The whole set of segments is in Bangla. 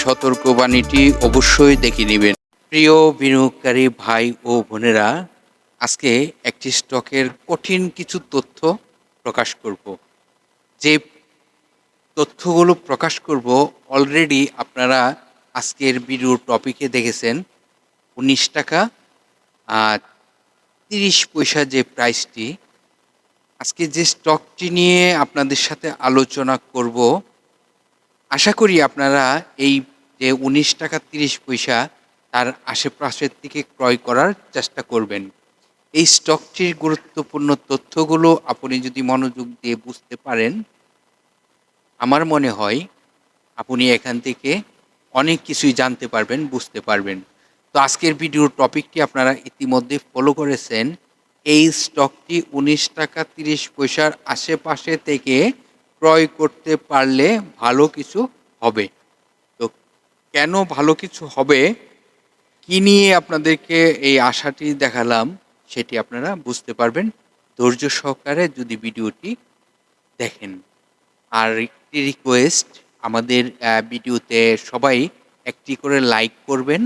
সতর্কবাণীটি অবশ্যই দেখে নেবেন। প্রিয় বিনিয়োগকারী ভাই ও বোনেরা, আজকে একটি স্টকের কঠিন কিছু তথ্য প্রকাশ করব। যে তথ্যগুলো প্রকাশ করব অলরেডি আপনারা আজকের ভিডিওর টপিকে দেখেছেন। উনিশ টাকা, আর তিরিশ পয়সা যে প্রাইসটি আজকে যে স্টকটি নিয়ে আপনাদের সাথে আলোচনা করব আশা করি আপনারা এই যে উনিশ টাকা তিরিশ পয়সা তার আশেপাশের থেকে ক্রয় করার চেষ্টা করবেন। এই স্টকটির গুরুত্বপূর্ণ তথ্যগুলো আপনি যদি মনোযোগ দিয়ে বুঝতে পারেন, আমার মনে হয় আপনি এখান থেকে অনেক কিছুই জানতে পারবেন, বুঝতে পারবেন। তো আজকের ভিডিওর টপিকটি আপনারা ইতিমধ্যে ফলো করেছেন। এই স্টকটি উনিশ টাকা তিরিশ পয়সার আশেপাশে থেকে ক্রয় করতে পারলে ভালো কিছু হবে। তো কেন ভালো কিছু হবে? কি নিয়ে আপনাদেরকে এই আশাটি দেখালাম সেটি আপনারা বুঝতে পারবেন। ধৈর্য সহকারে যদি ভিডিওটি দেখেন। আর একটি রিকোয়েস্ট আমাদের ভিডিওতে সবাই একটি করে লাইক করবেন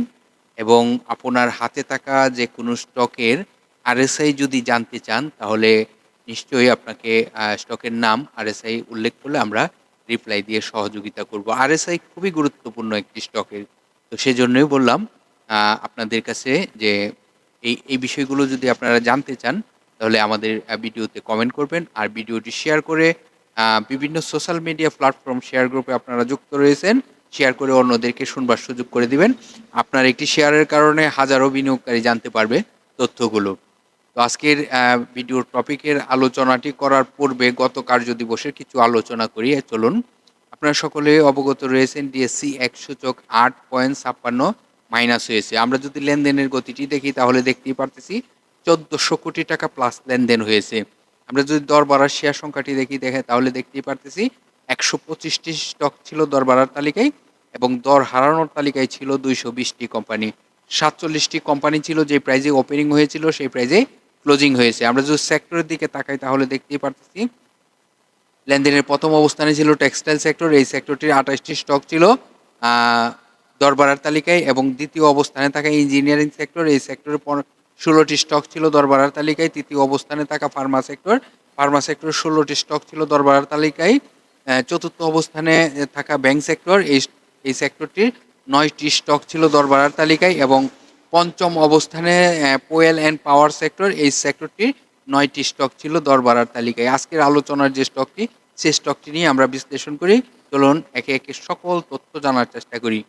এবং আপনার হাতে থাকা যে কোনো স্টকের আরএসআই যদি জানতে চান, তাহলে নিশ্চয়ই আপনাকে স্টকের নাম আরএসআই উল্লেখ করলে আমরা রিপ্লাই দিয়ে সহযোগিতা করব। আরএসআই খুবই গুরুত্বপূর্ণ একটি স্টকের। তো সেজন্যই বললাম আপনাদের কাছে যে এই এই বিষয়গুলো যদি আপনারা জানতে চান, তাহলে আমাদের ভিডিওতে কমেন্ট করবেন আর ভিডিওটি শেয়ার করে বিভিন্ন সোশ্যাল মিডিয়া প্ল্যাটফর্ম শেয়ার গ্রুপে আপনারা যুক্ত রয়েছেন শেয়ার করে অন্যদেরকে শুনবার সুযোগ করে দিবেন। আপনার একটি শেয়ারের কারণে হাজারো বিনিয়োগকারী জানতে পারবে তথ্যগুলো। তো আজকের ভিডিওর টপিকের আলোচনাটি করার পূর্বে গত কার্য দিবসের কিছু আলোচনা করি চলুন। আপনারা সকলে অবগত রয়েছেন ডিএসসি একশো চোখ আট পয়েন্ট ছাপ্পান্ন মাইনাস হয়েছে। আমরা যদি লেনদেনের গতিটি দেখি তাহলে দেখতেই পারতেছি চোদ্দোশো কোটি টাকা প্লাস লেনদেন হয়েছে। আমরা যদি দর বাড়ার শেয়ার সংখ্যাটি দেখি দেখে তাহলে দেখতেই পারতেছি একশো পঁচিশটি স্টক ছিল দর বাড়ার তালিকায় এবং দর হারানোর তালিকায় ছিল দুইশো বিশটি কোম্পানি সাতচল্লিশটি কোম্পানি ছিল যে প্রাইজে ওপেনিং হয়েছিল, সেই প্রাইজে ক্লোজিং হয়েছে। আমরা যদি সেক্টরের দিকে তাকাই তাহলে দেখতেই পারতেছি, লেনদেনের প্রথম অবস্থানে ছিল টেক্সটাইল সেক্টর এই সেক্টরটির আঠাশটি স্টক ছিল দরবারার তালিকায়, এবং দ্বিতীয় অবস্থানে থাকা ইঞ্জিনিয়ারিং সেক্টর এই সেক্টরে ষোলোটি স্টক ছিল দরবারার তালিকায়, তৃতীয় অবস্থানে থাকা ফার্মা সেক্টর ফার্মা সেক্টর ষোলোটি স্টক ছিল দরবারার তালিকায় চতুর্থ অবস্থানে থাকা ব্যাংক সেক্টর এই এই সেক্টরটির নয়টি স্টক ছিল দরবারার তালিকায়, এবং পঞ্চম অবস্থানে পোয়েল অ্যান্ড পাওয়ার সেক্টর এই সেক্টরটির নয়টি স্টক ছিল দরবারার তালিকায়। আজকের আলোচনার যে স্টকটি সেই স্টকটি নিয়ে আমরা বিশ্লেষণ করি। চলুন একে একে সকল তথ্য জানার চেষ্টা করি।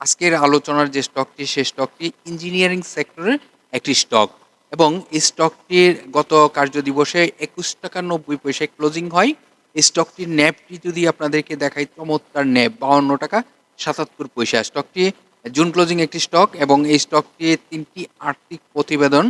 আজকের আলোচনার যে স্টকটি সেই স্টকটি ইঞ্জিনিয়ারিং সেক্টরের একটি স্টক এবং এই স্টকটির গত কার্য দিবসে একুশ টাকা নব্বই পয়সায় ক্লোজিং হয়। এই স্টকটির ন্যাবটি যদি আপনাদেরকে দেখাই, চমৎকার ন্যাব বাউন্ন টাকা সাতাত্তর পয়সা। স্টকটি জুন ক্লোজিং একটি স্টক এবং এই স্টকটি তিনটি আর্থিক প্রতিবেদন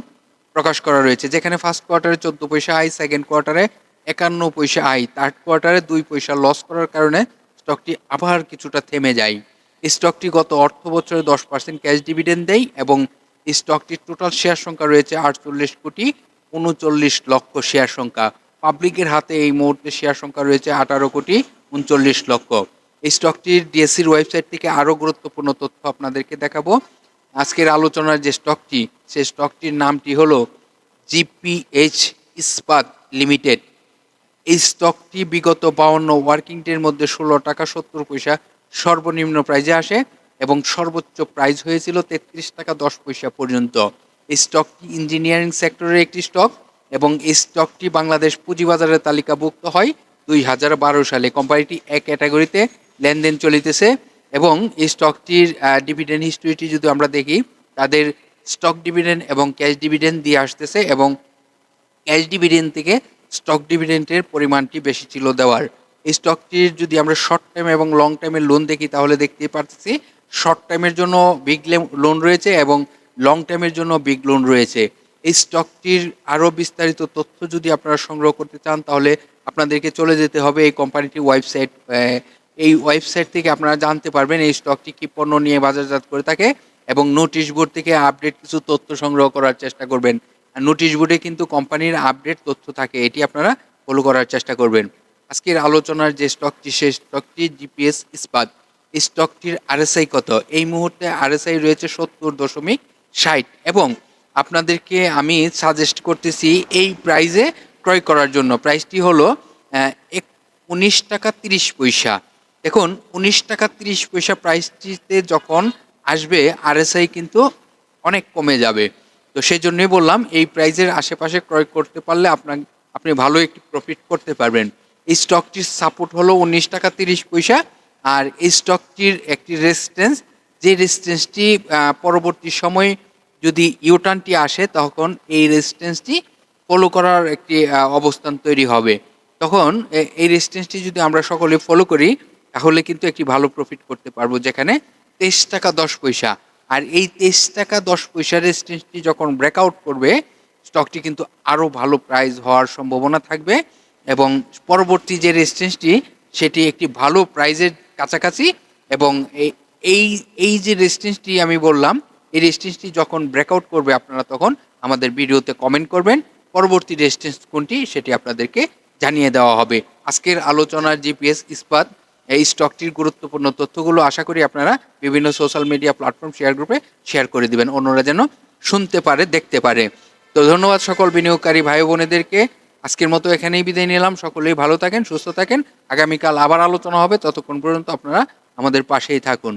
প্রকাশ করা রয়েছে, যেখানে ফার্স্ট কোয়ার্টারে চোদ্দ পয়সা আয় সেকেন্ড কোয়ার্টারে একান্ন পয়সা আয়। থার্ড কোয়ার্টারে দুই পয়সা লস করার কারণে স্টকটি আবার কিছুটা থেমে যায়। স্টকটি গত অর্থ বছরে দশ পার্সেন্ট ক্যাশ ডিভিডেন্ড দেয় এবং স্টকটির টোটাল শেয়ার সংখ্যা রয়েছে আটচল্লিশ কোটি উনচল্লিশ লক্ষ শেয়ার সংখ্যা। পাবলিকের হাতে এই মুহূর্তে শেয়ার সংখ্যা রয়েছে আঠারো কোটি উনচল্লিশ লক্ষ। এই স্টকটির ডিএসসির ওয়েবসাইট থেকে আরও গুরুত্বপূর্ণ তথ্য আপনাদেরকে দেখাবো। আজকের আলোচনার যে স্টকটি, সেই স্টকটির নামটি হলো জিপিএইচ ইস্পাত লিমিটেড। এই স্টকটি বিগত বাউন্ন ওয়ার্কিং ডের মধ্যে ষোলো টাকা সত্তর পয়সা সর্বনিম্ন প্রাইজে আসে এবং সর্বোচ্চ প্রাইজ হয়েছিল তেত্রিশ টাকা দশ পয়সা পর্যন্ত। এই স্টকটি ইঞ্জিনিয়ারিং সেক্টরের একটি স্টক এবং এই স্টকটি বাংলাদেশ পুঁজিবাজারের তালিকাভুক্ত হয় দুই হাজার বারো সালে। কোম্পানিটি এক ক্যাটাগরিতে লেনদেন চলিতেছে এবং এই স্টকটির ডিভিডেন্ড হিস্ট্রিটি যদি আমরা দেখি, তাদের স্টক ডিভিডেন্ড এবং ক্যাশ ডিভিডেন্ড দিয়ে আসতেছে এবং ক্যাশ ডিভিডেন্ড থেকে স্টক ডিভিডেন্টের পরিমাণটি বেশি ছিল দেওয়ার। এই স্টকটির যদি আমরা শর্ট টাইম এবং লং টাইমের লোন দেখি, তাহলে দেখতেই পারতেছি শর্ট টাইমের জন্য বিগ লোন রয়েছে এবং লং টাইমের জন্য বিগ লোন রয়েছে। এই স্টকটির আরও বিস্তারিত তথ্য যদি আপনারা সংগ্রহ করতে চান, তাহলে আপনাদেরকে চলে যেতে হবে এই কোম্পানিটির ওয়েবসাইট এই ওয়েবসাইট থেকে আপনারা জানতে পারবেন এই স্টকটি কী পণ্য নিয়ে বাজারজাত করে থাকে এবং নোটিশ বোর্ড থেকে আপডেট কিছু তথ্য সংগ্রহ করার চেষ্টা করবেন। নোটিশ বোর্ডে কিন্তু কোম্পানির আপডেট তথ্য থাকে, এটি আপনারা ফলো করার চেষ্টা করবেন। আজকের আলোচনার যে স্টকটি সেই স্টকটি জিপিএস ইস্পাত। এই স্টকটির আরএসআই কত? এই মুহূর্তে আরএসআই রয়েছে সত্তর দশমিক ষাট এবং আপনাদেরকে আমি সাজেস্ট করতেছি এই প্রাইজে ক্রয় করার জন্য। প্রাইসটি হলো উনিশ টাকা তিরিশ পয়সা। দেখুন উনিশ টাকা তিরিশ পয়সা প্রাইসটিতে যখন আসবে আরএসআই কিন্তু অনেক কমে যাবে। তো সেই জন্যই বললাম, এই প্রাইজের আশেপাশে ক্রয় করতে পারলে আপনার, আপনি ভালো একটি প্রফিট করতে পারবেন। এই স্টকটির সাপোর্ট হলো উনিশ টাকা তিরিশ পয়সা, আর এই স্টকটির একটি রেজিস্ট্যান্স যে রেজিস্ট্যান্সটি পরবর্তী সময়ে যদি ইউটার্নটি আসে, তখন এই রেজিস্ট্যান্সটি ফলো করার একটি অবস্থান তৈরি হবে। তখন এই রেজিস্ট্যান্সটি যদি আমরা সকলে ফলো করি তাহলে কিন্তু একটি ভালো প্রফিট করতে পারব যেখানে তেইশ টাকা দশ পয়সা। আর এই তেইশ টাকা দশ পয়সা রেজিস্ট্যান্সটি যখন ব্রেকআউট করবে স্টকটি কিন্তু আরও ভালো প্রাইস হওয়ার সম্ভাবনা থাকবে এবং পরবর্তী যে রেজিস্ট্যান্সটি সেটি একটি ভালো প্রাইজের কাছাকাছি এবং এই- এই যে রেজিস্ট্যান্সটি আমি বললাম, এই রেজিস্ট্যান্সটি যখন ব্রেকআউট করবে আপনারা তখন আমাদের ভিডিওতে কমেন্ট করবেন। পরবর্তী রেজিস্ট্যান্স কোনটি, সেটি আপনাদেরকে জানিয়ে দেওয়া হবে। আজকের আলোচনার জিপিএস ইস্পাত এই স্টকটির গুরুত্বপূর্ণ তথ্যগুলো আশা করি আপনারা বিভিন্ন সোশ্যাল মিডিয়া প্ল্যাটফর্ম শেয়ার গ্রুপে শেয়ার করে দিবেন। অন্যরা যেন শুনতে পারে, দেখতে পারে। তো ধন্যবাদ সকল বিনিয়োগকারী ভাই বোনেদেরকে। আজকের মতো এখানেই বিদায় নিলাম। সকলেই ভালো থাকেন, সুস্থ থাকেন। আগামীকাল আবার আলোচনা হবে। ততক্ষণ পর্যন্ত আপনারা আমাদের পাশেই থাকুন।